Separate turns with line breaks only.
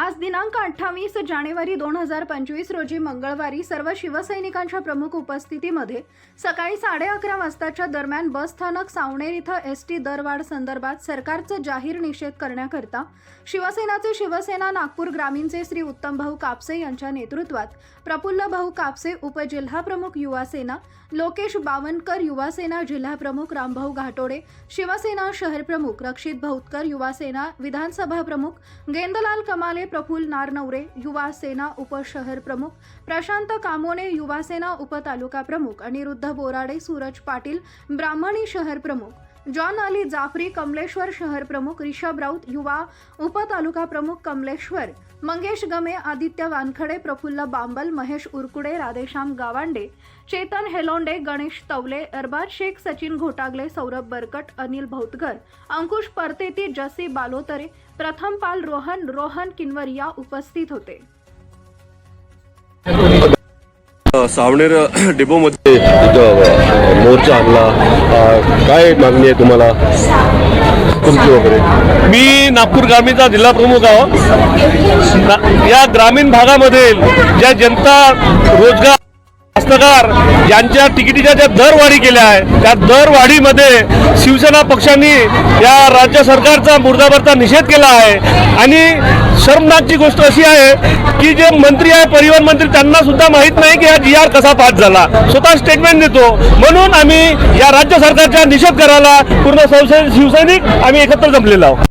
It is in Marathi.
आज दिनांक अठ्ठावीस जानेवारी दोन हजार पंचवीस रोजी मंगळवारी सर्व शिवसैनिकांच्या प्रमुख उपस्थितीमध्ये सकाळी साडे अकरा वाजताच्या दरम्यान बसस्थानक सावणेर इथं एस टी दरवाढ संदर्भात सरकारचं जाहीर निषेध करण्याकरता शिवसेनाचे शिवसेना नागपूर ग्रामीणचे श्री उत्तम भाऊ कापसे यांच्या नेतृत्वात प्रफुल्ल भाऊ कापसे उपजिल्हाप्रमुख युवा सेना लोकेश बावनकर युवा सेना जिल्हाप्रमुख रामभाऊ घाटोडे शिवसेना शहर प्रमुख रक्षित भाऊतकर युवा सेना विधानसभा प्रमुख गेंदलाल कमाले प्रफुल नारनवरे युवा सेना उपशहर प्रमुख प्रशांत कामोने युवा सेना उपतालुका प्रमुख अनिरुद्ध बोराडे सूरज पाटील ब्राह्मणी शहर प्रमुख. जॉन अली जाफरी कमलेश्वर शहर प्रमुख रिषभ राऊत युवा उपतालुका प्रमुख कमलेश्वर मंगेश गमे आदित्य वानखडे प्रफुल्ल बांबल महेश उरकुडे राधेश्याम गावांडे चेतन हेलोंडे गणेश तवले अरबाज शेख सचिन घोटागले सौरभ बरकट अनिल भौतकर अंकुश परतेती जसी बालोतरे प्रथम पाल रोहन रोहन किनवरिया उपस्थित होते.
सावनेर डेपोमध्ये मध्ये मोर्चा आणला. काय मागणी आहे तुम्हाला? तुमची वगैरे.
मी नागपूर ग्रामीणचा जिल्हा प्रमुख आहो. या ग्रामीण भागामधील ज्या जनता रोजगार हस्तकार यांच्या तिकिटीच्या ज्या दरवाढी केल्या आहे त्या दरवाढीमध्ये शिवसेना पक्षांनी या राज्य सरकारचा मुर्दाभरचा निषेध केला आहे. आणि शर्मनाकची गोष्ट अशी आहे की जे मंत्री आहे परिवहन मंत्री त्यांना सुद्धा माहीत नाही की हा जी आर कसा पास झाला. स्वतः स्टेटमेंट देतो. म्हणून आम्ही या राज्य सरकारचा निषेध करायला पूर्ण शिवसैनिक आम्ही एकत्र जमलेलो आहोत.